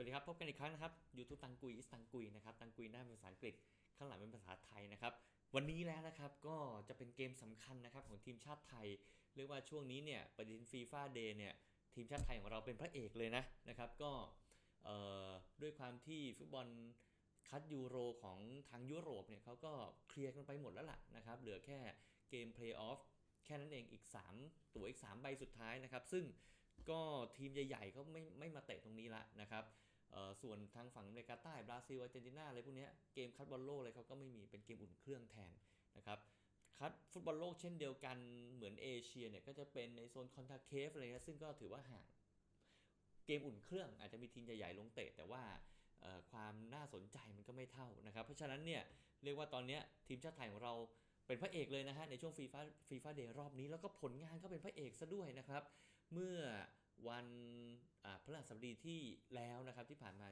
วัสดีครับ พบกันอีกครั้งนะครับ YouTube ตังกุยอิสตังกุยนะครับ ตังกุยหน้าเป็นภาษาอังกฤษ ข้างหลังเป็นภาษาไทยนะครับ วันนี้แล้วนะครับก็จะเป็นเกมสำคัญนะครับของทีมชาติไทย เรียกว่าช่วงนี้เนี่ยปฏิทินฟีฟ่าเดย์เนี่ยทีมชาติไทยของเราเป็นพระเอกเลยนะนะครับก็ด้วยความที่ฟุตบอลคัดยูโรของทางยุโรปเนี่ยเขาก็เคลียร์กันไปหมดแล้วล่ะนะครับเหลือแค่เกมเพลย์ออฟแค่นั้นเองอีก 3 ตัวอีก 3 ใบสุดท้ายนะครับ ซึ่งก็ทีมใหญ่ๆเขาไม่ไม่มาเตะตรงนี้ละนะครับ ส่วนทางฝั่งอเมริกาใต้บราซิลอาร์เจนตินาอะไรพวกนี้เกมคัดบอลโลกอะไรเขาก็ไม่มีเป็นเกมอุ่นเครื่องแทนนะครับคัดฟุตบอลโลกเช่นเดียวกันเหมือนเอเชียเนี่ยก็จะเป็นในโซนคอนทาเคฟอะไรนะซึ่งก็ถือว่าห่างเกมอุ่นเครื่องอาจจะมีทีมใหญ่ๆลงเตะแต่ว่าความน่าสนใจมันก็ไม่เท่านะครับ เพราะฉะนั้นเนี่ยเรียกว่าตอนนี้ทีมชาติไทยของเราเป็นพระเอกเลยนะฮะในช่วงฟีฟ่าฟีฟ่าเดย์รอบนี้แล้วก็ผลงานก็เป็นพระเอกซะด้วยนะครับ เมื่อ วันอ่าพฤหัสบดีที่แล้วนะครับที่ผ่านมา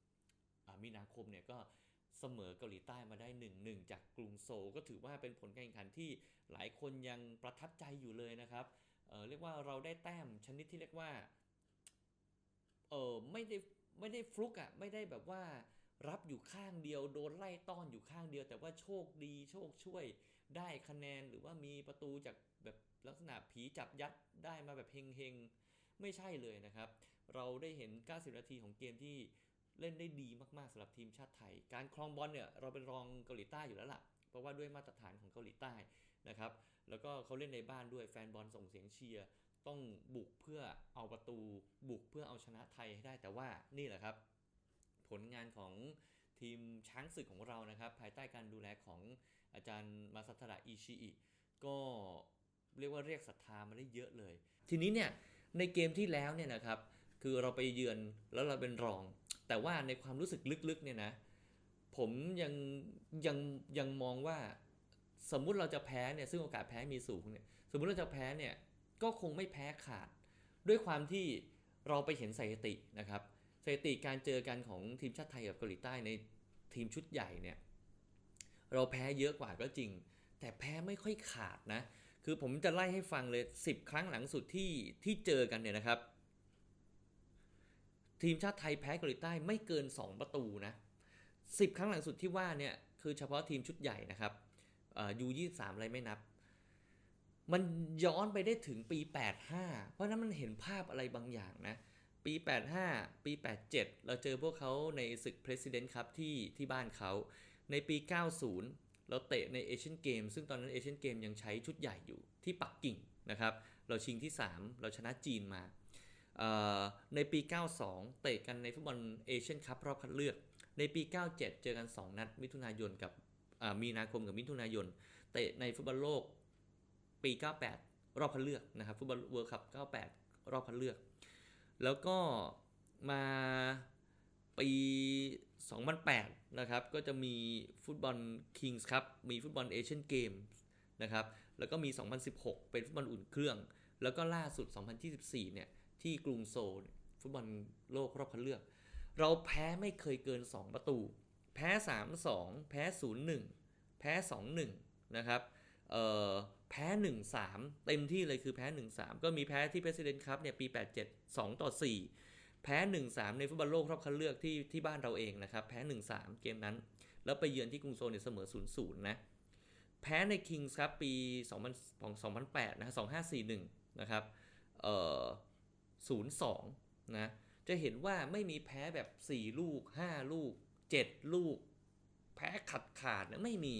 21อ่ามีนาคมเนี่ยก็เสมอเกาหลีใต้มาได้ 1-1 จากกรุงโซลก็ถือว่าเป็นผลการแข่งขันที่หลายคนยังประทับใจอยู่เลยนะครับเเรียกว่าเราได้แต้มชนิดที่เรียกว่าเออไม่ได้ไม่ได้ฟลุกอะ่ะไม่ได้แบบว่ารับอยู่ข้างเดียวโดนไล่ต้อนอยู่ข้างเดียว แต่ว่าโชคดีโชคช่วยได้คะแนนหรือว่ามีประตูจากแบบลักษณะผีจับยัดได้มาแบบเฮงๆ ไม่ใช่เลยนะครับ เราได้เห็น 90 นาทีของเกมที่เล่นได้ดีมากๆสำหรับทีมชาติไทย การครองบอลเนี่ยเราเป็นรองเกาหลีใต้อยู่แล้วล่ะ เพราะว่าด้วยมาตรฐานของเกาหลีใต้นะครับ แล้วก็เขาเล่นในบ้านด้วยแฟนบอลส่งเสียงเชียร์ ต้องบุกเพื่อเอาประตู บุกเพื่อเอาชนะไทยให้ได้ แต่ว่านี่แหละครับ ผลงานของทีมช้างศึกของเรานะครับ ภายใต้การดูแลของอาจารย์มาซัตระอิชิอิก็เรียกว่าเรียกศรัทธามาได้เยอะเลย ทีนี้เนี่ย ในเกมที่แล้วเนี่ยนะครับคือเราไปเยือนแล้วเราเป็นรอง แต่ว่าในความรู้สึกลึกๆเนี่ยนะผมยังยังยังมองว่าสมมุติเราจะแพ้เนี่ยซึ่งโอกาสแพ้มีสูงเนี่ยสมมุติเราจะแพ้เนี่ยก็คงไม่แพ้ขาด ด้วยความที่เราไปเห็นสถิตินะครับสถิติการเจอกันของทีมชาติไทยกับเกาหลีใต้ในทีมชุดใหญ่เนี่ยเราแพ้เยอะกว่าก็จริง แต่แพ้ไม่ค่อยขาดนะ คือผมจะไล่ให้ฟังเลย 10 ครั้งหลังสุดที่ที่เจอกันเนี่ยนะครับ ทีมชาติไทยแพ้เกาหลีใต้ไม่เกิน 2 ประตูนะ 10 ครั้งหลังสุดที่ว่าเนี่ยคือเฉพาะทีมชุดใหญ่นะครับยูยี่สามอะไรไม่นับ มันย้อนไปได้ถึงปี 85 เพราะนั้นมันเห็นภาพอะไรบางอย่างนะ ปี 85 ปี 87 เราเจอพวกเขาในศึก President Cup ที่ที่บ้านเขา ในปี 90 เราเตะในเอเชียนเกมซึ่งตอนนั้นเอเชียนเกมยังใช้ชุดใหญ่อยู่ที่ปักกิ่งนะครับ เราชิงที่ 3 เราชนะจีนมา ในปี 92 เตะกันในฟุตบอลเอเชียนคัพรอบคัดเลือก ในปี 97 เจอกัน 2 นัด มิถุนายนกับมีนาคมกับมิถุนายน เตะในฟุตบอลโลกปี 98 รอบคัดเลือกนะครับฟุตบอลเวิร์คัพ98 รอบคัดเลือก แล้วก็มาปี 2008 นะครับก็จะมีฟุตบอลคิงส์ครับมีฟุตบอลเอเชียนเกมนะครับแล้วก็มี 2016 เป็นฟุตบอลอุ่นเครื่อง แล้วก็ล่าสุด 2024 เนี่ยที่กรุงโซลฟุตบอลโลกรอบคัดเลือก เราแพ้ไม่เคยเกิน 2 ประตู แพ้ 3-2 แพ้ 0-1 แพ้ 2-1 นะครับเอ่อแพ้ 1-3 เต็มที่เลยคือแพ้ 1-3 ก็มีแพ้ที่ President Cup เนี่ยปี 87 2ต่อ4 แพ้ 1-3 ในฟุตบอลโลกรอบคัดเลือกที่ที่บ้านเราเองนะครับ แพ้ 1-3 เกมนั้น แล้วไปเยือนที่กรุงโซลเนี่ยเสมอ 0-0 นะ แพ้ใน Kings ครับปี 2000 2008 นะ 2541 นะครับ เอ่อ 0-2 นะ จะเห็นว่าไม่มีแพ้แบบ 4 ลูก 5 ลูก 7 ลูก แพ้ขาดขาดนี่ยไม่มี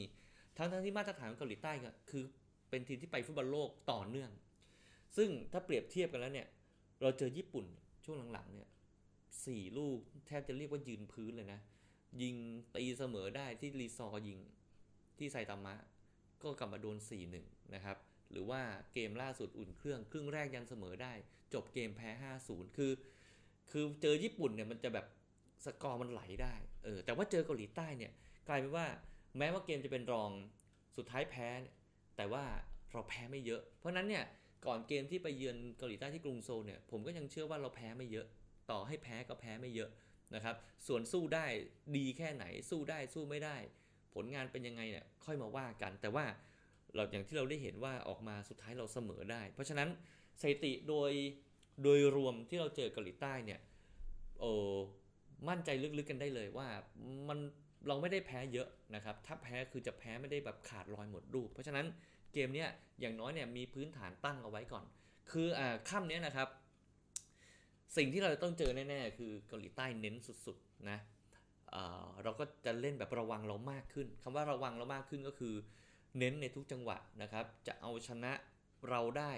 ทั้งทั้งที่มาตรฐานเกาหลีใต้ก็คือเป็นทีมที่ไปฟุตบอลโลกต่อเนื่อง ซึ่งถ้าเปรียบเทียบกันแล้วเนี่ย เราเจอญี่ปุ่น ช่วงหลังๆเนี่ยสี่ลูกแทบจะเรียกว่ายืนพื้นเลยนะ ยิงตีเสมอได้ที่รีซอร์ยิงที่ไซตามะ ก็กลับมาโดน 4-1 นะครับ หรือว่าเกมล่าสุดอุ่นเครื่องครึ่งแรกยังเสมอได้ จบเกมแพ้ 5-0 คือ คือเจอญี่ปุ่นเนี่ยมันจะแบบสกอร์มันไหลได้เออแต่ว่าเจอเกาหลีใต้เนี่ยกลายเป็นว่าแม้ว่าเกมจะเป็นรองสุดท้ายแพ้ แต่ว่าเราแพ้ไม่เยอะ เพราะนั้นเนี่ย ก่อนเกมที่ไปเยือนเกาหลีใต้ที่กรุงโซลเนี่ยผมก็ยังเชื่อว่าเราแพ้ไม่เยอะ ต่อให้แพ้ก็แพ้ไม่เยอะนะครับ ส่วนสู้ได้ดีแค่ไหนสู้ได้สู้ไม่ได้ ผลงานเป็นยังไงเนี่ยค่อยมาว่ากัน แต่ว่าเราอย่างที่เราได้เห็นว่าออกมาสุดท้ายเราเสมอได้ เพราะฉะนั้นสถิติโดยโดยรวมที่เราเจอเกาหลีใต้เนี่ยโอ้มั่นใจลึกๆกันได้เลยว่ามันเราไม่ได้แพ้เยอะนะครับ ถ้าแพ้คือจะแพ้ไม่ได้แบบขาดลอยหมดรูป เพราะฉะนั้น เกมเนี้ยอย่างน้อยเนี่ยมีพื้นฐานตั้งเอาไว้ก่อน คืออ่าค่ำเนี้ยนะครับ สิ่งที่เราจะต้องเจอแน่ๆคือเกาหลีใต้เน้นสุดๆนะเราก็จะเล่นแบบระวังเรามากขึ้นคำว่าระวังเรามากขึ้นก็คือ เน้นในทุกจังหวะนะครับ จะเอาชนะเราได้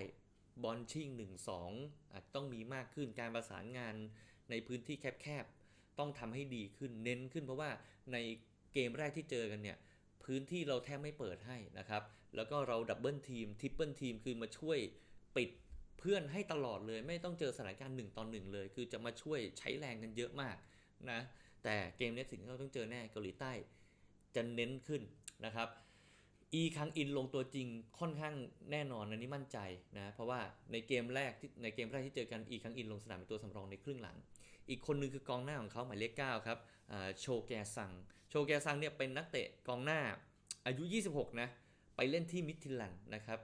บอลชิ่ง 1 2 อาจต้องมีมากขึ้นการประสานงานในพื้นที่แคบๆ ต้องทำให้ดีขึ้นเน้นขึ้นเพราะว่าในเกมแรกที่เจอกันเนี่ย พื้นที่เราแทบไม่เปิดให้นะครับ แล้วก็เราดับเบิลทีมทริปเปิลทีมคือมาช่วยปิดเพื่อนให้ตลอดเลย ไม่ต้องเจอสถานการณ์หนึ่งต่อหนึ่งเลย คือจะมาช่วยใช้แรงกันเยอะมากนะแต่เกมนี้สิ่งที่เราต้องเจอแน่เกาหลีใต้จะเน้นขึ้นนะครับอีคังอินลงตัวจริงค่อนข้างแน่นอนอันนี้มั่นใจนะเพราะว่าในเกมแรกที่ในเกมแรกที่เจอกันอีคังอินลงสนามเป็นตัวสำรองในครึ่งหลัง อีกคนนึงคือกองหน้าของเขาหมายเลข9ครับโชแกซัง โชแกซังเนี่ยเป็นนักเตะกองหน้าอายุ 26 นะ ไปเล่นที่มิทิลแลนนะครับ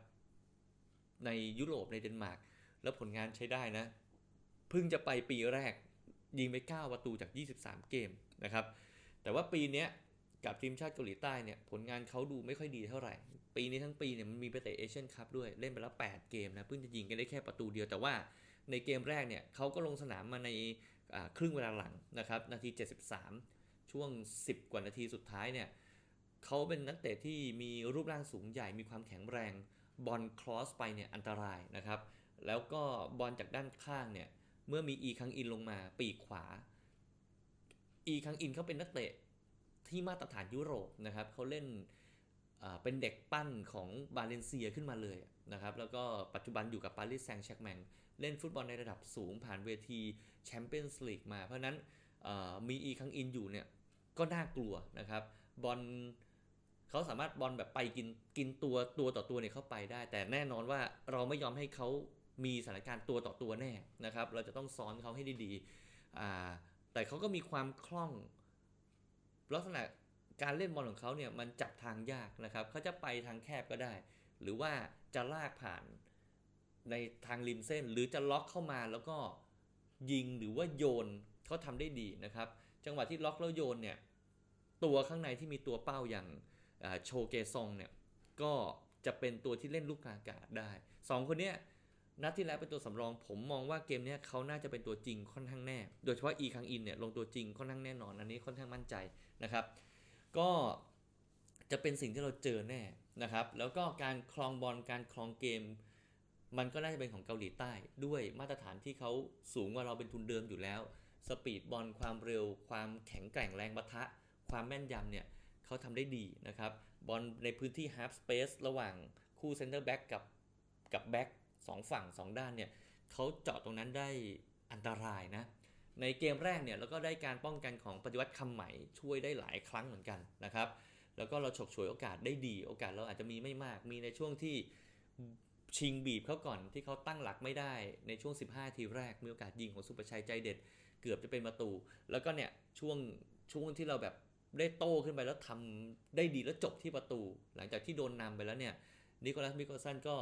ในยุโรปในเดนมาร์กแล้วผลงานใช้ได้นะ เพิ่งจะไปปีแรกยิงไป 9 ประตูจาก 23 เกมนะครับ แต่ว่าปีนี้กับทีมชาติเกาหลีใต้เนี่ยผลงานเขาดูไม่ค่อยดีเท่าไหร่ ปีนี้ทั้งปีเนี่ยมันมีไปเตะเอเชียนคัพด้วยเล่นไปแล้ว 8 เกมนะเพิ่งจะยิงกันได้แค่ประตูเดียวแต่ว่าในเกมแรกเนี่ยเขาก็ลงสนามมาในครึ่งเวลาหลังนะครับนาที 73 ช่วง 10 กว่านาทีสุดท้ายเนี่ย เขาเป็นนักเตะที่มีรูปร่างสูงใหญ่มีความแข็งแรง บอลครอสไปเนี่ยอันตรายนะครับ แล้วก็บอลจากด้านข้างเนี่ยเมื่อมีอีคังอินลงมาปีกขวา อีคังอินเขาเป็นนักเตะที่มาตรฐานยุโรปนะครับเขาเล่นเป็นเด็กปั้นของบาเลนเซียขึ้นมาเลยนะครับ แล้วก็ปัจจุบันอยู่กับปารีสแซงต์แชร์กแมงเล่นฟุตบอลในระดับสูงผ่านเวทีแชมเปี้ยนส์ลีกมา เพราะนั้นมีอีคังอินอยู่เนี่ยก็น่ากลัวนะครับ บอล เขาสามารถบอลแบบไปกินกินตัวตัวต่อตัวเนี่ยเข้าไปได้ แต่แน่นอนว่าเราไม่ยอมให้เขามีสถานการณ์ตัวต่อตัวแน่นะครับ เราจะต้องซ้อนเขาให้ดีๆแต่เขาก็มีความคล่องลักษณะการเล่นบอลของเขาเนี่ยมันจับทางยากนะครับเขาจะไปทางแคบก็ได้ หรือว่าจะลากผ่านในทางริมเส้น หรือจะล็อกเข้ามาแล้วก็ยิงหรือว่าโยนเขาทำได้ดีนะครับ จังหวะที่ล็อกแล้วโยนเนี่ยตัวข้างในที่มีตัวเป้าอย่าง โชเกซองเนี่ยก็จะเป็นตัวที่เล่นลูกกลางอากาศได้สองคนเนี้ยนัดที่แล้วเป็นตัวสำรอง ผมมองว่าเกมนี้เขาน่าจะเป็นตัวจริงค่อนข้างแน่ โดยเฉพาะอีคังอินเนี่ยลงตัวจริงค่อนข้างแน่นอน อันนี้ค่อนข้างมั่นใจนะครับ ก็จะเป็นสิ่งที่เราเจอแน่นะครับ แล้วก็การครองบอลการครองเกม มันก็น่าจะเป็นของเกาหลีใต้ ด้วยมาตรฐานที่เขาสูงกว่าเราเป็นทุนเดิมอยู่แล้ว สปีดบอลความเร็ว ความแข็งแกร่งแรงปะทะ ความแม่นยำเนี่ย เขาทำได้ดีนะครับบอลในพื้นที่ half space ระหว่างคู่ center back กับกับแบ็กสองฝั่งสองด้านเนี่ยเขาเจาะตรงนั้นได้อันตรายนะในเกมแรกเนี่ยเราก็ได้การป้องกันของปฏิวัติคำใหม่ช่วยได้หลายครั้งเหมือนกันนะครับแล้วก็เราฉกฉวยโอกาสได้ดีโอกาสเราอาจจะมีไม่มากมีในช่วงที่ชิงบีบเขาก่อนที่เขาตั้งหลักไม่ได้ในช่วง 15 ทีแรกมีโอกาสยิงของสุประชัยใจเด็ด เกือบจะเป็นประตู แล้วก็เนี่ยช่วงช่วงที่เราแบบ ได้โต้ขึ้นไปแล้วทำได้ดีแล้วจบที่ประตู หลังจากที่โดนนำไปแล้วเนี่ยนิโคลัสมิโกสันก็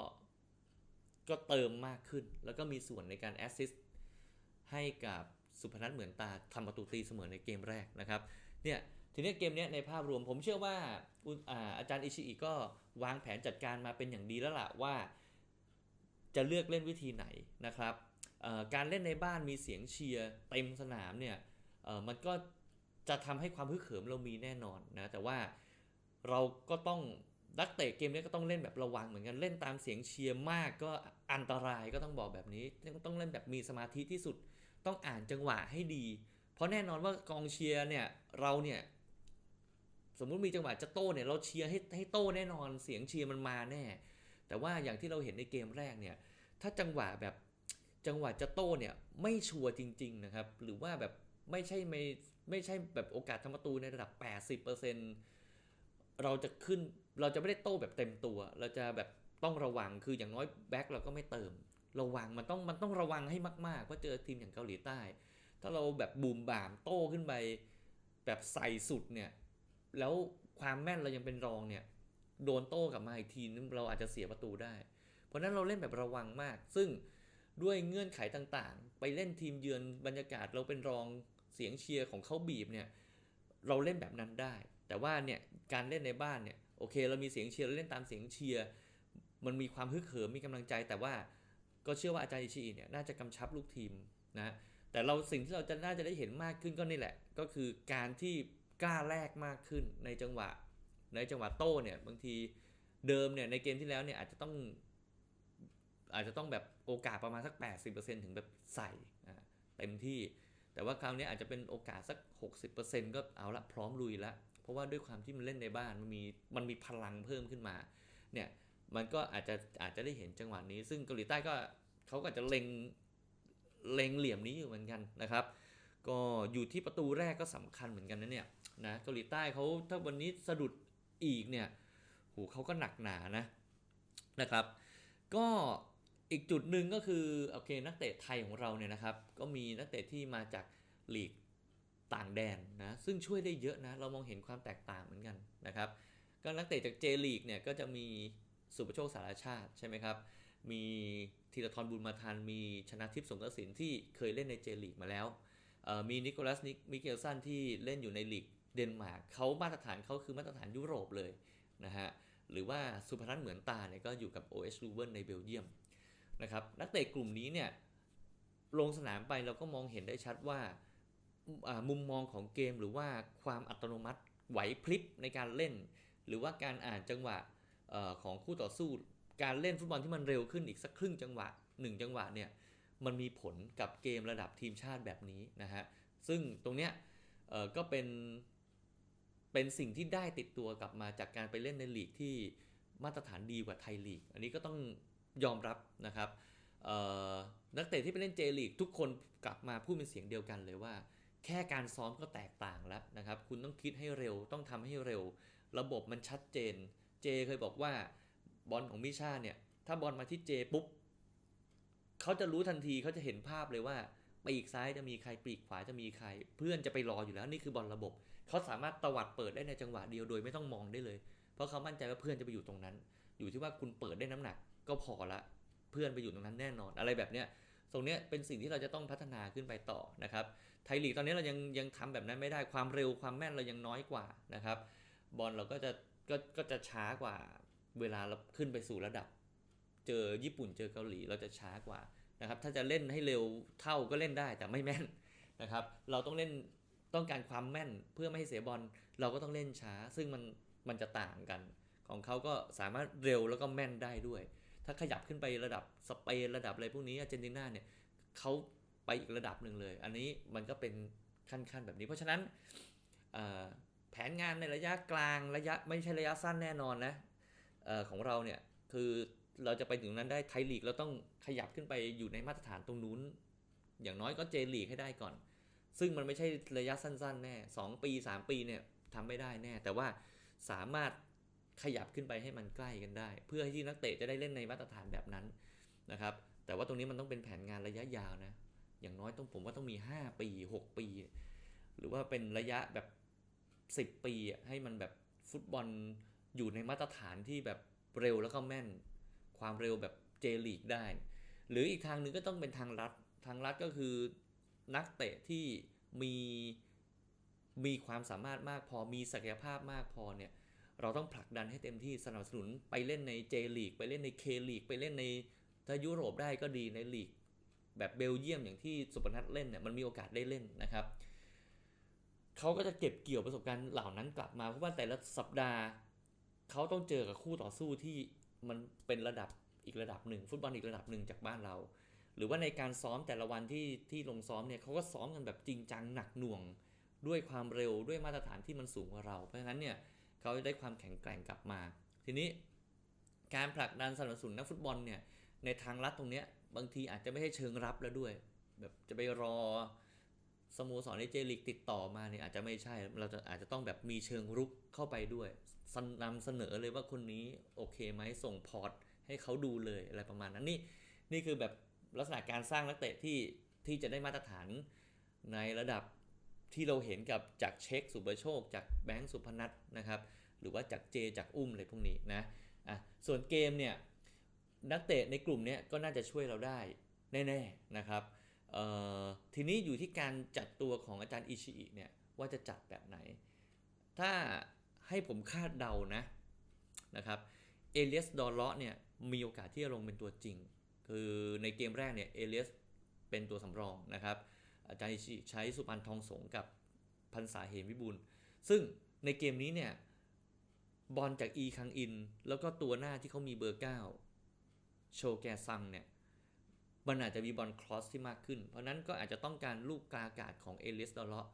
ก็เติมมากขึ้น แล้วก็มีส่วนในการแอสซิสต์ให้กับสุพนัทเหมือนตาทำประตูตีเสมอในเกมแรกนะครับเนี่ยทีนี้เกมเนี้ยในภาพรวมผมเชื่อว่าอุอ่าอาจารย์อิชิอิก็วางแผนจัดการมาเป็นอย่างดีแล้วล่ะว่า จะเลือกเล่นวิธีไหนนะครับการเล่นในบ้านมีเสียงเชียร์เต็มสนามเนี่ยมันก็ จะทำให้ความฮึกเหิมเรามีแน่นอนนะแต่ว่าเราก็ต้องนักเตะเกมนี้ก็ต้องเล่นแบบระวังเหมือนกันเล่นตามเสียงเชียร์มากก็อันตรายก็ต้องบอกแบบนี้ต้องเล่นแบบมีสมาธิที่สุด ต้องอ่านจังหวะให้ดี เพราะแน่นอนว่ากองเชียร์เนี่ยเราเนี่ยสมมุติมีจังหวะจะโต้เนี่ยเราเชียร์ให้ให้โต้แน่นอนเสียงเชียร์มันมาแน่ แต่ว่าอย่างที่เราเห็นในเกมแรกเนี่ยถ้าจังหวะแบบจังหวะจะโต้เนี่ยไม่ชัวร์จริง ๆนะครับ หรือว่าแบบ ไม่ใช่ไม่ไม่ใช่แบบโอกาสทำประตูในระดับ 80%เราจะขึ้นเราจะไม่ได้โต้แบบเต็มตัว เราจะแบบต้องระวังคืออย่างน้อยแบ็คเราก็ไม่เติม ระวังมันต้องมันต้องระวังให้มากๆเพราะเจอทีมอย่างเกาหลีใต้ ถ้าเราแบบบูมบามโต้ขึ้นไปแบบใส่สุดเนี่ยแล้วความแม่นเรายังเป็นรองเนี่ยโดนโต้กลับมาอีกทีนึงเราอาจจะเสียประตูได้ เพราะฉะนั้นเราเล่นแบบระวังมาก ซึ่ง ด้วยเงื่อนไขต่างๆ ไปเล่นทีมเยือนบรรยากาศเราเป็นรองเสียงเชียร์ของเขาบีบเนี่ยเราเล่นแบบนั้นได้ แต่ว่าเนี่ยการเล่นในบ้านเนี่ยโอเคเรามีเสียงเชียร์เราเล่นตามเสียงเชียร์มันมีความฮึกเหิมมีกำลังใจ แต่ว่าก็เชื่อว่าอาจารย์อิชิอิเนี่ยน่าจะกำชับลูกทีมนะแต่เราสิ่งที่เราจะน่าจะได้เห็นมากขึ้นก็นี่แหละ ก็คือการที่กล้าแลกมากขึ้นในจังหวะ ในจังหวะโต้เนี่ยบางทีเดิมเนี่ยในเกมที่แล้วเนี่ยอาจจะต้อง อาจจะต้องแบบโอกาสประมาณสัก 80%ถึงแบบใส่เต็มที่ แต่ว่าคราวนี้อาจจะเป็นโอกาสสัก 60%ก็เอาละพร้อมลุยละเพราะว่าด้วยความที่มันเล่นในบ้านมันมีมันมีพลังเพิ่มขึ้นมาเนี่ยมันก็อาจจะอาจจะได้เห็นจังหวะนี้ ซึ่งเกาหลีใต้ก็เขาก็จะเล็งเล็งเหลี่ยมนี้อยู่เหมือนกันนะครับ ก็อยู่ที่ประตูแรกก็สำคัญเหมือนกันนะเนี่ยนะเกาหลีใต้เขาถ้าวันนี้สะดุดอีกเนี่ยโหเขาก็หนักหนานะนะครับ ก็ อีกจุดหนึ่งก็คือโอเคนักเตะไทยของเราเนี่ยนะครับ ก็มีนักเตะที่มาจากลีกต่างแดนนะซึ่งช่วยได้เยอะนะ เรามองเห็นความแตกต่างเหมือนกันนะครับ ก็นักเตะจากเจลีกเนี่ยก็จะมีสุประโชคสารชาติใช่ไหมครับ มีธีรทรบุญมาทันมีชนะทิพย์สงกระสินที่เคยเล่นในเจลีกมาแล้วมีนิโคลัสนิกมิเกลสันที่เล่นอยู่ในลีกเดนมาร์กเขามาตรฐานเขาคือมาตรฐานยุโรปเลยนะฮะหรือว่าสุพนัทเหมือนตาเนี่ยก็อยู่กับ OS l u v e n ในเบลเยียม นะครับนักเตะกลุ่มนี้เนี่ยลงสนามไปเราก็มองเห็นได้ชัดว่ามุมมองของเกมหรือว่าความอัตโนมัติไหวพลิบในการเล่น หรือว่าการอ่านจังหวะอของคู่ต่อสู้ การเล่นฟุตบอลที่มันเร็วขึ้นอีกสักครึ่งจังหวะหนึ่งจังหวะเนี่ยมันมีผลกับเกมระดับทีมชาติแบบนี้นะฮะซึ่งตรงเนี้ยก็เป็นเป็นสิ่งที่ได้ติดตัวกลับมาจากการไปเล่นในลีกที่มาตรฐานดีกว่าไทยลีก อันนี้ก็ต้อง ยอมรับนะครับนักเตะที่ไปเล่นเจลีกทุกคนกลับมาพูดเป็นเสียงเดียวกันเลยว่า แค่การซ้อมก็แตกต่างแล้วนะครับ คุณต้องคิดให้เร็วต้องทำให้เร็ว ระบบมันชัดเจน เจเคยบอกว่าบอลของมิชาเนี่ยถ้าบอลมาที่เจปุ๊บเขาจะรู้ทันทีเขาจะเห็นภาพเลยว่าปีกซ้ายจะมีใครปีกขวาจะมีใคร เพื่อนจะไปรออยู่แล้วนี่คือบอลระบบเขาสามารถตวัดเปิดได้ในจังหวะเดียวโดยไม่ต้องมองได้เลย เพราะเขามั่นใจว่าเพื่อนจะไปอยู่ตรงนั้น อยู่ที่ว่าคุณเปิดได้น้ำหนัก ก็พอละเพื่อนไปอยู่ตรงนั้นแน่นอนอะไรแบบเนี้ยตรงเนี้ยเป็นสิ่งที่เราจะต้องพัฒนาขึ้นไปต่อนะครับไทยลีกตอนนี้เรายังยังทำแบบนั้นไม่ได้ความเร็วความแม่นเรายังน้อยกว่านะครับ บอลเราก็จะก็ก็จะช้ากว่าเวลาเราขึ้นไปสู่ระดับ เจอญี่ปุ่นเจอเกาหลีเราจะช้ากว่านะครับ ถ้าจะเล่นให้เร็วเท่าก็เล่นได้แต่ไม่แม่นนะครับ เราต้องเล่นต้องการความแม่นเพื่อไม่ให้เสียบอลเราก็ต้องเล่นช้า ซึ่งมันมันจะต่างกัน ของเขาก็สามารถเร็วแล้วก็แม่นได้ด้วย ถ้าขยับขึ้นไประดับสเปนระดับอะไรพวกนี้อาร์เจนตินาเนี่ยเขาไปอีกระดับหนึ่งเลย อันนี้มันก็เป็นขั้นๆแบบนี้ เพราะฉะนั้นแผนงานในระยะกลางระยะไม่ใช่ระยะสั้นแน่นอนนะออของเราเนี่ยคือเราจะไปถึงนั้นได้ไทยลีกเราต้องขยับขึ้นไปอยู่ในมาตรฐานตรงนู้น อย่างน้อยก็เจลีกให้ได้ก่อน ซึ่งมันไม่ใช่ระยะสั้นๆ แน่ 2 ปี 3 ปีเนี่ยทำไม่ได้แน่ แต่ว่าสามารถ ขยับขึ้นไปให้มันใกล้กันได้ เพื่อที่นักเตะจะได้เล่นในมาตรฐานแบบนั้นนะครับ แต่ว่าตรงนี้มันต้องเป็นแผนงานระยะยาวนะ อย่างน้อยต้องผมว่าต้องมี 5 ปี 6 ปี หรือว่าเป็นระยะแบบ 10 ปีอะให้มันแบบฟุตบอลอยู่ในมาตรฐานที่แบบเร็วแล้วก็แม่น ความเร็วแบบเจลีกได้ หรืออีกทางหนึ่งก็ต้องเป็นทางลัดทางลัดก็คือนักเตะที่มีมีความสามารถมากพอมีศักยภาพมากพอเนี่ย เราต้องผลักดันให้เต็มที่สนับสนุนไปเล่นในเจลีกไปเล่นในเคลีกไปเล่นในถ้ายุโรปได้ก็ดีในลีกแบบเบลเยียมอย่างที่สุพนัทเล่นเนี่ยมันมีโอกาสได้เล่นนะครับเขาก็จะเก็บเกี่ยวประสบการณ์เหล่านั้นกลับมาเพราะว่าแต่ละสัปดาห์เขาต้องเจอกับคู่ต่อสู้ที่มันเป็นระดับอีกระดับหนึ่งฟุตบอลอีกระดับหนึ่งจากบ้านเรา หรือว่าในการซ้อมแต่ละวันที่ที่ลงซ้อมเนี่ยเขาก็ซ้อมกันแบบจริงจังหนักหน่วง ด้วยความเร็วด้วยมาตรฐานที่มันสูงกว่าเรา เพราะฉะนั้นเนี่ย เขาจะได้ความแข็งแกร่งกลับมา ทีนี้การผลักดันสนับสนุนนักฟุตบอลเนี่ยในทางลัดตรงเนี้ยบางทีอาจจะไม่ใช่เชิงรับแล้วด้วย แบบจะไปรอสโมสรในเจลิกติดต่อมาเนี่ยอาจจะไม่ใช่ เราจะอาจจะต้องแบบมีเชิงรุกเข้าไปด้วยสนนำเสนอเลยว่าคนนี้โอเคไหมส่งพอร์ตให้เขาดูเลยอะไรประมาณนั้นนี่นี่คือแบบลักษณะการสร้างนักเตะที่ที่จะได้มาตรฐานในระดับ ที่เราเห็นกับจากเช็คสุประโชค จากแบงค์สุพนัทนะครับ หรือว่าจากเจจากอุ้มอะไรพวกนี้นะอะส่วนเกมเนี่ยนักเตะในกลุ่มนี้ก็น่าจะช่วยเราได้แน่ๆนะครับทีนี้อยู่ที่การจัดตัวของอาจารย์อิชิอิเนี่ยว่าจะจัดแบบไหน ถ้าให้ผมคาดเดานะนะครับเอเลียสดอลเลาะเนี่ยมีโอกาสที่จะลงเป็นตัวจริง คือในเกมแรกเนี่ยเอเลียสเป็นตัวสำรองนะครับ อาจารย์อิชิใช้สุพรรณทองสงกับพันษาเหมวิบูลซึ่งในเกมนี้เนี่ยบอลจากอีคังอิน แล้วก็ตัวหน้าที่เขามีเบอร์ 9 โชแกซังเนี่ยมันอาจจะมีบอลครอสที่มากขึ้น เพราะนั้นก็อาจจะต้องการลูกกลาอากาศของเอลียสดอลเลาะ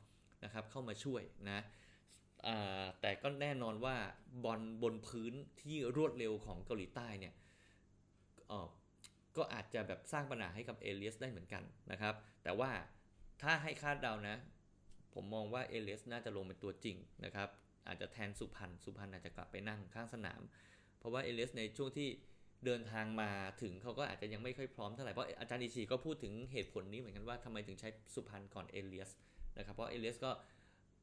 นะครับเข้ามาช่วยนะแต่ก็แน่นอนว่าบอลบนพื้นที่รวดเร็วของเกาหลีใต้เนี่ยก็อาจจะแบบสร้างปัญหาให้กับเอเลียสได้เหมือนกันนะครับ แต่ว่า ถ้าให้คาดเดานะ ผมมองว่าเอเลียสน่าจะลงเป็นตัวจริงนะครับ อาจจะแทนสุพรรณสุพรรณอาจจะกลับไปนั่งข้างสนาม เพราะว่าเอเลียสในช่วงที่เดินทางมาถึงเขาก็อาจจะยังไม่ค่อยพร้อมเท่าไหร่เพราะอาจารย์อิชิก็พูดถึงเหตุผลนี้เหมือนกันว่าทำไมถึงใช้สุพรรณก่อนเอเลียสนะครับเพราะเอเลียสก็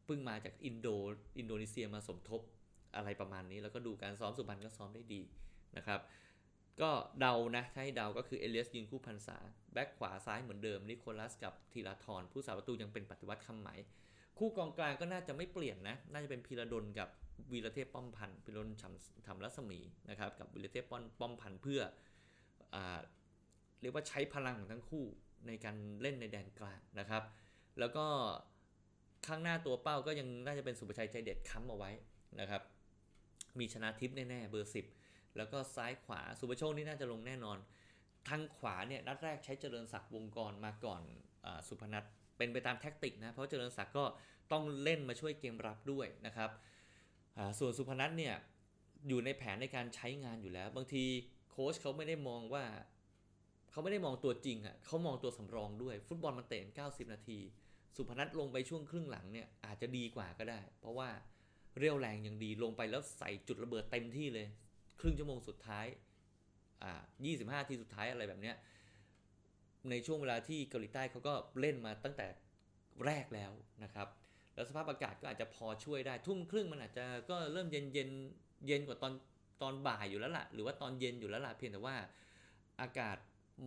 เพิ่งมาจากอินโดอินโดนีเซียมาสมทบอะไรประมาณนี้ แล้วก็ดูการซ้อมสุพรรณก็ซ้อมได้ดีนะครับ ก็เดานะ ถ้าให้เดาก็คือเอเลียสยืนคู่พันษา แบ็คขวาซ้ายเหมือนเดิมนิโคลัสกับธีราธรผู้สาประตูยังเป็นปฏิวัติคำไหม คู่กองกลางก็น่าจะไม่เปลี่ยนนะ น่าจะเป็นพีระดลกับวีรเทพป้อมพันธ์พีระดลฉ่ำทำรัศมีนะครับกับวีรเทพป้อมป้อมพันธ์เพื่ออเรียกว่าใช้พลังของทั้งคู่ในการเล่นในแดนกลางนะครับ แล้วก็ข้างหน้าตัวเป้าก็ยังน่าจะเป็นสุภชัยใจเด็ดค้ำเอาไว้นะครับมีชนะทิพย์แน่ๆเบอร์ 10 แล้วก็ซ้ายขวาสุภโชคนี่น่าจะลงแน่นอน ทางขวาเนี่ยนัดแรกใช้เจริญศักดิ์วงกรมาก่อนอสุพนัทเป็นไปตามแท็กติกนะ เพราะเจริญศักดิ์ก็ต้องเล่นมาช่วยเกมรับด้วยนะครับส่วนสุพนัทเนี่ยอยู่ในแผนในการใช้งานอยู่แล้ว บางทีโค้ชเขาไม่ได้มองว่าเขาไม่ได้มองตัวจริงอะ่ะเขามองตัวสำรองด้วย ฟุตบอลมันเตะกัน90 นาที สุพนัทลงไปช่วงครึ่งหลังเนี่ยอาจจะดีกว่าก็ได้ เพราะว่าเรียวแรงยังดีลงไปแล้วใส่จุดระเบิดเต็มที่เลย ครึ่งชั่วโมงสุดท้ายอ่า25 ทีสุดท้ายอะไรแบบเนี้ยในช่วงเวลาที่เกาหลีใต้เขาก็เล่นมาตั้งแต่แรกแล้วนะครับ แล้วสภาพอากาศก็อาจจะพอช่วยได้ทุ่มครึ่งมันอาจจะก็เริ่มเย็นเย็นเย็นกว่าตอนตอนบ่ายอยู่แล้วล่ะ หรือว่าตอนเย็นอยู่แล้วล่ะเพียงแต่ว่าอากาศ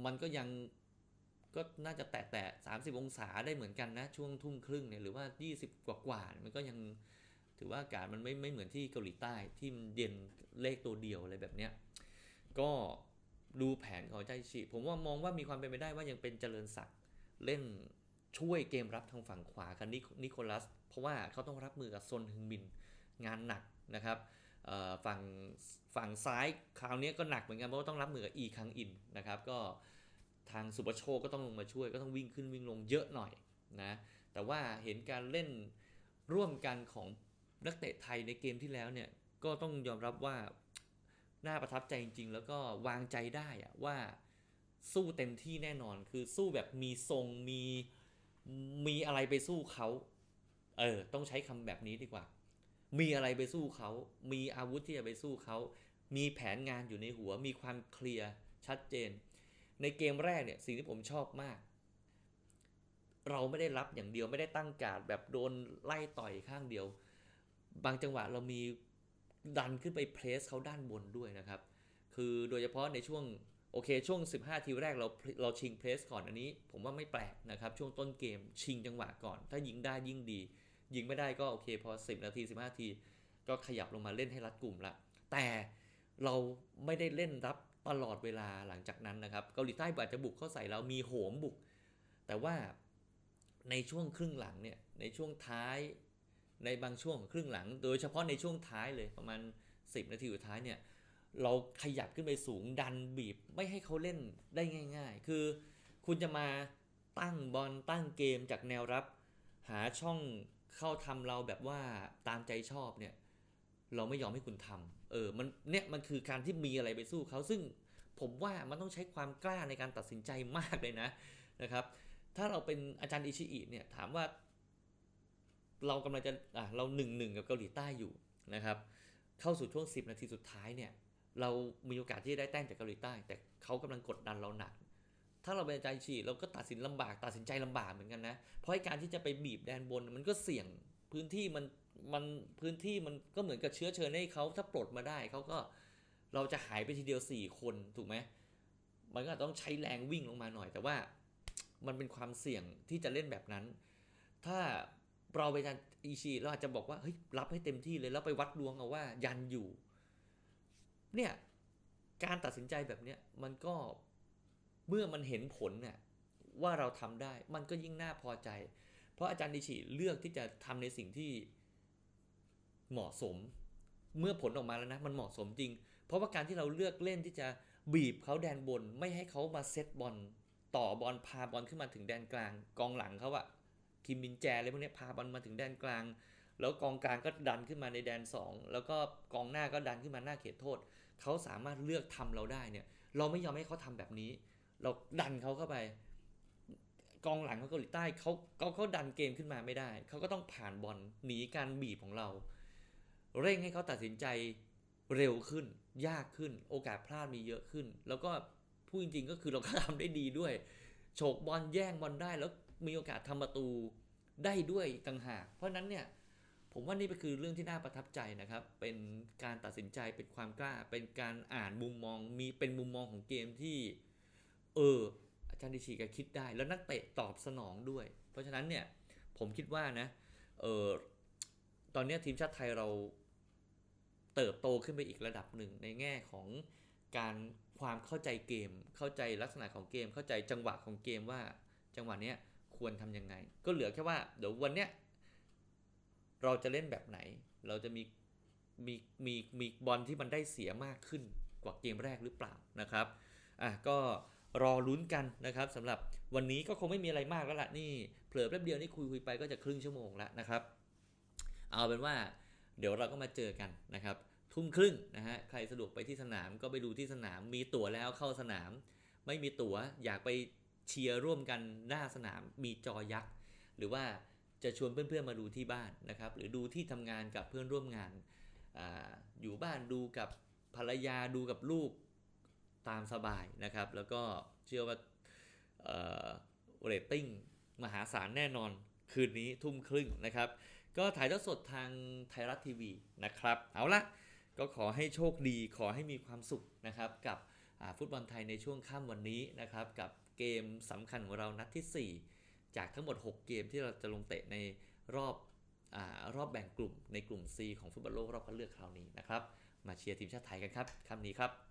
มันก็ยังก็น่าจะแตะแตะสามสิบองศาได้เหมือนกันนะ ช่วงทุ่มครึ่งเนี่ยหรือว่า 20 กว่ากว่าๆมันก็ยัง ถือว่าอากาศมันไม่ไม่เหมือนที่เกาหลีใต้ที่มันเย็นเลขตัวเดียวอะไรแบบเนี้ยก็ดูแผนของใจฉีผมว่ามองว่ามีความเป็นไปได้ว่ายังเป็นเจริญศักดิ์เล่นช่วยเกมรับทางฝั่งขวากับนิโคนิโคลัส เพราะว่าเขาต้องรับมือกับซนฮึงบินงานหนักนะครับฝั่งฝั่งซ้ายคราวนี้ก็หนักเหมือนกันเพราะว่าต้องรับมือกับอีคังอินนะครับ ก็ทางสุปโชก็ต้องลงมาช่วยก็ต้องวิ่งขึ้นวิ่งลงเยอะหน่อยนะแต่ว่าเห็นการเล่นร่วมกันของ นักเตะไทยในเกมที่แล้วเนี่ยก็ต้องยอมรับว่าน่าประทับใจจริง ๆ แล้วก็วางใจได้อะว่าสู้เต็มที่แน่นอนคือสู้แบบมีทรงมีมีอะไรไปสู้เขาเออต้องใช้คำแบบนี้ดีกว่า มีอะไรไปสู้เขามีอาวุธที่จะไปสู้เขามีแผนงานอยู่ในหัว มีความเคลียร์ชัดเจน ในเกมแรกเนี่ยสิ่งที่ผมชอบมาก เราไม่ได้รับอย่างเดียวไม่ได้ตั้งการดแบบโดนไล่ต่อยข้างเดียว บางจังหวะเรามีดันขึ้นไปเพรสเขาด้านบนด้วยนะครับ คือโดยเฉพาะในช่วงโอเคช่วง 15 ทีแรกเราเราชิงเพรสก่อนอันนี้ ผมว่าไม่แปลกนะครับช่วงต้นเกมชิงจังหวะก่อน ถ้ายิงได้ยิ่งดี ยิงไม่ได้ก็โอเคพอ 10 นาที 15 ที ก็ขยับลงมาเล่นให้รัดกลุ่มละ แต่เราไม่ได้เล่นรับตลอดเวลาหลังจากนั้นนะครับเกาหลีใต้อาจจะบุกเข้าใส่เรามีโหมบุก แต่ว่าในช่วงครึ่งหลังเนี่ยในช่วงท้าย ในบางช่วงครึ่งหลัง โดยเฉพาะในช่วงท้ายเลยประมาณ 10 นาทีสุดท้ายเนี่ยเราขยับขึ้นไปสูงดันบีบไม่ให้เขาเล่นได้ง่าย ๆ คือคุณจะมาตั้งบอลตั้งเกมจากแนวรับ หาช่องเข้าทำเราแบบว่าตามใจชอบเนี่ยเราไม่ยอมให้คุณทำเออมันเนี่ยมันคือการที่มีอะไรไปสู้เขาซึ่งผมว่ามันต้องใช้ความกล้าในการตัดสินใจมากเลยนะนะครับ ถ้าเราเป็นอาจารย์อิชิอิเนี่ยถามว่า เรากำลังจะอะเราหนึ่งหนึ่งกับเกาหลีใต้อยู่นะครับ เข้าสู่ช่วง 10 นาทีสุดท้ายเนี่ยเรามีโอกาสที่จะได้แต้มจากเกาหลีใต้ แต่เขากำลังกดดันเราหนัก ถ้าเราเป็นอาจารย์อิชิอิเราก็ตัดสินลำบาก ตัดสินใจลำบากเหมือนกันนะ เพราะการที่จะไปบีบแดนบนมันก็เสี่ยงพื้นที่มันมันพื้นที่มันก็เหมือนกับเชื้อเชิญให้เขาถ้าปลดมาได้เขาก็เราจะหายไปทีเดียว 4 คนถูกไหมมันก็ต้องใช้แรงวิ่งลงมาหน่อย แต่ว่ามันเป็นความเสี่ยงที่จะเล่นแบบนั้น ถ้า เราไปจันอีชีเราอาจจะบอกว่าเฮ้ยรับให้เต็มที่เลยแล้วไปวัดดวงเอาว่ายันอยู่ เนี่ยการตัดสินใจแบบเนี้ยมันก็เมื่อมันเห็นผลเนี่ยว่าเราทำได้มันก็ยิ่งน่าพอใจ เพราะอาจารย์ดิชิเลือกที่จะทำในสิ่งที่เหมาะสม เมื่อผลออกมาแล้วนะมันเหมาะสมจริง เพราะว่าการที่เราเลือกเล่นที่จะบีบเขาแดนบน ไม่ให้เขามาเซตบอลต่อบอลพาบอลขึ้นมาถึงแดนกลางกองหลังเขาอะ คิมมินแจอะไรพวกนี้พาบอลมาถึงแดนกลาง แล้วกองกลางก็ดันขึ้นมาในแดน 2 แล้วก็กองหน้าก็ดันขึ้นมาหน้าเขตโทษ เขาสามารถเลือกทำเราได้เนี่ย เราไม่ยอมให้เขาทำแบบนี้ เราดันเขาเข้าไป กองหลังของเกาหลีใต้เขาเขาเขาดันเกมขึ้นมาไม่ได้ เขาก็ต้องผ่านบอลหนีการบีบของเรา เร่งให้เขาตัดสินใจเร็วขึ้น ยากขึ้น โอกาสพลาดมีเยอะขึ้น แล้วก็พูดจริงๆก็คือเราก็ทำได้ดีด้วย โฉกบอลแย่งบอลได้แล้ว มีโอกาสทำประตูได้ด้วยต่างหาก เพราะนั้นเนี่ยผมว่านี่ก็คือเรื่องที่น่าประทับใจนะครับ เป็นการตัดสินใจเป็นความกล้า เป็นการอ่านมุมมองมีเป็นมุมมองของเกมที่ เออ อาจารย์ดิชีก็คิดได้ แล้วนักเตะตอบสนองด้วย เพราะฉะนั้นเนี่ยผมคิดว่านะเออตอนนี้ทีมชาติไทยเราเติบโตขึ้นไปอีกระดับหนึ่งในแง่ของการความเข้าใจเกม เข้าใจลักษณะของเกม เข้าใจจังหวะของเกมว่าจังหวะเนี้ย ควรทำยังไง ก็เหลือแค่ว่า เดี๋ยววันเนี้ยเราจะเล่นแบบไหน เราจะมีมีมีมีบอลที่มันได้เสียมากขึ้นกว่าเกมแรกหรือเปล่านะครับอะก็รอลุ้นกันนะครับสำหรับวันนี้ก็คงไม่มีอะไรมากแล้วล่ะนี่เผลอแป๊บเดียวนี่คุยคุยไปก็จะครึ่งชั่วโมงแล้วนะครับ เอาเป็นว่าเดี๋ยวเราก็มาเจอกันนะครับ ทุ่มครึ่งนะฮะใครสะดวกไปที่สนามก็ไปดูที่สนามมีตั๋วแล้วเข้าสนาม ไม่มีตั๋วอยากไป เชียร์ร่วมกันหน้าสนามมีจอยักษ์ หรือว่าจะชวนเพื่อนๆมาดูที่บ้านนะครับ หรือดูที่ทำงานกับเพื่อนร่วมงานออยู่บ้านดูกับภรรยาดูกับลูกตามสบายนะครับ แล้วก็เชื่อว่าเรตติ้งมหาศาลแน่นอนคืนนี้ทุ่มครึ่งนะครับ ก็ถ่ายทอดสดทางไทยรัฐทีวีนะครับ เอาละก็ขอให้โชคดีขอให้มีความสุขนะครับ กับฟุตบอลไทยในช่วงค่ำวันนี้นะครับ กับ เกมสำคัญของเรานัดที่ 4 จากทั้งหมด 6 เกมที่เราจะลงเตะในรอบอรอบแบ่งกลุ่มในกลุ่ม C ของฟุตบอลโลกรอบคัดเลือกคราวนี้นะครับ มาเชียร์ทีมชาติไทยกันครับค่ำนี้ครับ